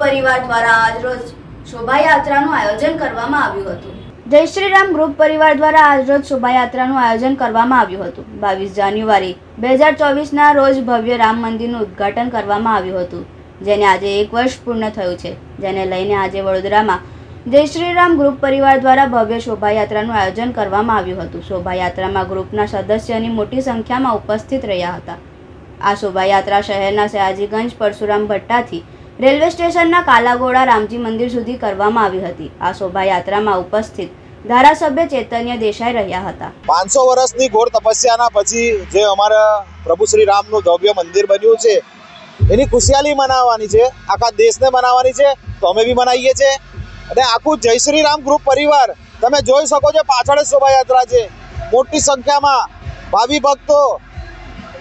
પરિવાર દ્વારા આજરોજ શોભાયાત્રાનું આયોજન કરવામાં આવ્યું હતું. જય શ્રી રામ ગ્રુપ પરિવાર દ્વારા આજરોજ શોભાયાત્રાનું આયોજન કરવામાં આવ્યું હતું. બાવીસ જાન્યુઆરી બે હજાર ચોવીસના રોજ ભવ્ય રામ મંદિરનું ઉદ્ઘાટન કરવામાં આવ્યું હતું, જેને આજે એક વર્ષ પૂર્ણ થયું છે. જેને લઈને આજે વડોદરામાં જય શ્રી રામ ગ્રુપ પરિવાર દ્વારા ભવ્ય શોભાયાત્રાનું આયોજન કરવામાં આવ્યું હતું. શોભાયાત્રામાં ગ્રુપના સદસ્યની મોટી સંખ્યામાં ઉપસ્થિત રહ્યા હતા. આ શોભાયાત્રા શહેરના સયાજીગંજ પરશુરામ ભટ્ટાથી રેલવે સ્ટેશનના કાલાગોડા રામજી મંદિર સુધી કરવામાં આવી હતી. આ શોભાયાત્રામાં ઉપસ્થિત ધારાસભ્ય ચૈતન્ય દેસાઈ રહ્યા હતા. પાંચસો વર્ષની ઘોર તપસ્યાના પછી જે અમારા પ્રભુ શ્રી રામનું ભવ્ય મંદિર બન્યું છે, એની ખુશિયાલી મનાવવાની છે, આખા દેશને મનાવવાની છે, તો અમે બી મનાવીએ છીએ. અને આખું જય શ્રી રામ ગ્રુપ પરિવાર, તમે જોઈ શકો છો પાછળ શોભાયાત્રા છે. મોટી સંખ્યામાં ભાવિ ભક્તો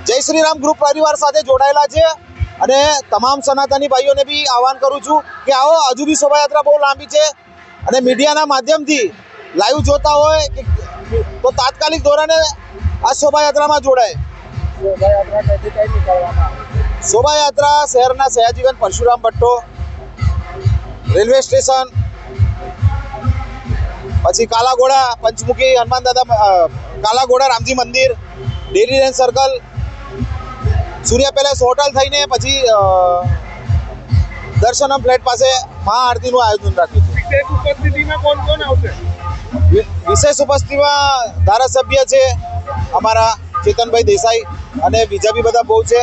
જય શ્રી રામ ગ્રુપ પરિવાર સાથે જોડાયેલા છે. અને તમામ સનાતની ભાઈઓને બી આહવાન કરું છું કે આવો હજુ બી શોભાયાત્રા બહુ લાંબી છે અને મીડિયાના માધ્યમથી લાઈવ જોતા હોય કે તો તાત્કાલિક ધોરણે આ શોભાયાત્રામાં જોડાય. શોભાયાત્રા શહેરના સયાજીગંજ પરશુરામ ભટ્ટો રેલવે સ્ટેશન પછી કાલાઘોડા પંચમુખી હનુમાન દાદા કાલાઘોડા રામજી મંદિર dairy range circle Surya palace hotel થઈને પછી દર્શનમ ફ્લેટ પાસે મહાઆરતીનું આયોજન રાખ્યું છે વિશેષ ઉપસ્થિતિમાં કોણ કોણ આવશે? વિશેષ ઉપસ્થિતિમાં ધારાસભ્ય છે અમારા ચેતનભાઈ દેસાઈ અને બીજા બી બધા બહુ છે.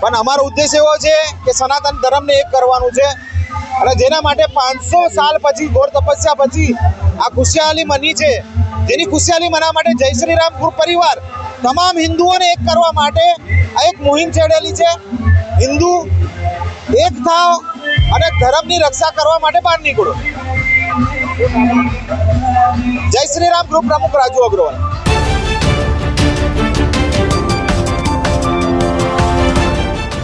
પણ અમારો ઉદ્દેશ એવો છે કે સનાતન ધર્મને એક કરવાનું છે. અને જેના માટે પાંચસો સાલ પછી ઘોર તપસ્યા પછી આ ખુશિયાલી મની છે. જેની ખુશિયાલી મનાવવા માટે જય શ્રી રામ ગ્રુપ પરિવાર તમામ હિન્દુઓને એક કરવા માટે એક મુહિમ છેડેલી છે. હિન્દુ એક થાવ અને ધર્મની રક્ષા કરવા માટે બહાર નીકળો. જય શ્રી રામ, ગ્રુપ પ્રમુખ રાજુ અગ્રવાલ.